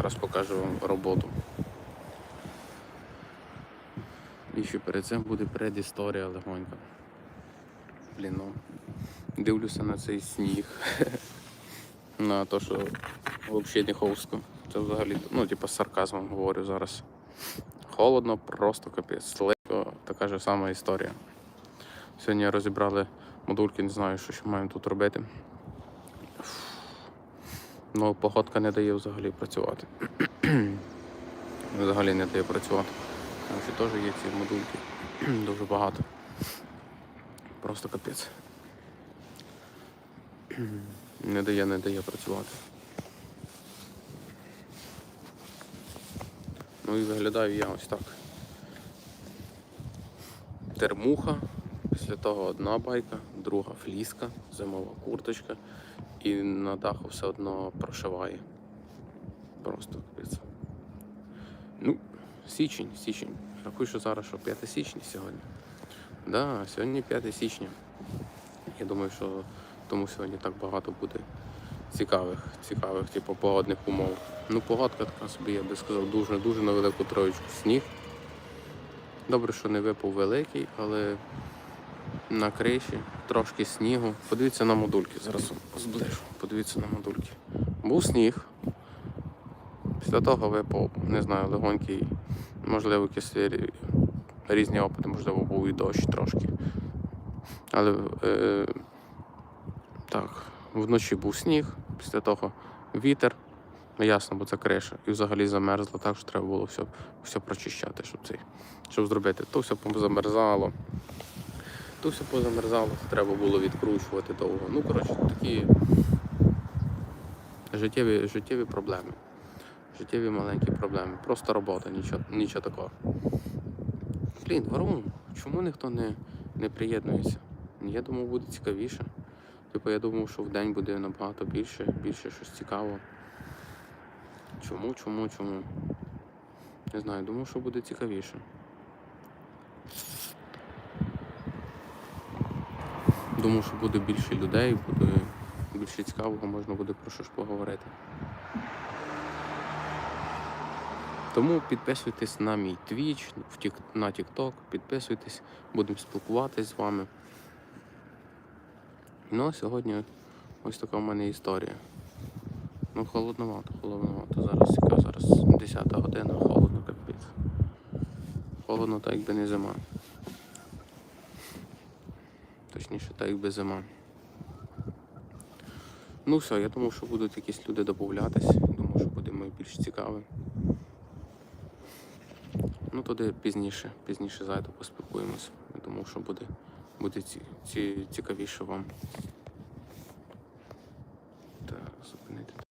Зараз покажу вам роботу. І ще перед цим буде предісторія легонька. Блін, ну. Дивлюся на цей сніг. на те, що взагалі не ховсько. Це взагалі, ну, типу, з сарказмом говорю зараз. Холодно, просто капець. Слизько, така ж сама історія. Сьогодні розібрали модульки, не знаю, що ще маємо тут робити. Ну, погодка не дає взагалі працювати. взагалі не дає працювати. Тому що теж є ці модульки. Дуже багато. Просто капець. Не дає, не дає працювати. Ну і виглядаю я ось так. Термуха, після того одна байка, друга фліска, зимова курточка і на даху все одно прошиває. Просто капець. Ну, січень, січень. Рахуй, що зараз що 5 січня сьогодні. Да, сьогодні 5 січня. Я думаю, що тому сьогодні так багато буде цікавих, цікавих, типу, погодних умов. Ну, погодка така собі, я би сказав, дуже-дуже на велику троєчку сніг. Добре, що не випав великий, але на криші трошки снігу. Подивіться на модульки, зараз зближу. Подивіться на модульки. Був сніг. Після того випав, не знаю, легонький, можливо, якісь різні опити, можливо, був і дощ трошки. Але е, так, вночі був сніг, після того вітер. Ну, ясно, бо це криша. І взагалі замерзло так, що треба було все, все прочищати, щоб цей, щоб зробити. То все позамерзало. То все позамерзало, треба було відкручувати довго. Ну, коротше, такі життєві, життєві проблеми. Життєві маленькі проблеми. Просто робота, нічого, нічого такого. Блін, Варун, чому ніхто не, не приєднується? Я думав, буде цікавіше. Типу, я думав, що в день буде набагато більше, більше щось цікавого. Чому, чому, чому? Не знаю, думав, що буде цікавіше. Думав, що буде більше людей, буде більше цікавого, можна буде про що ж поговорити. Тому підписуйтесь на мій тік, на TikTok, підписуйтесь, будемо спілкуватись з вами. Ну, а сьогодні ось така в мене історія. Ну, холодновато, холодновато. Зараз яка зараз 10 година, холодно капець. Холодно, так якби не зима. Точніше, так якби зима. Ну все, я думав, що будуть якісь люди додатись. Думаю, що буде ми більш цікавим. Ну, туди пізніше, пізніше зайду, поспілкуємося. Я думав, що буде, буде ці, ці, цікавіше вам. Так, зупинити.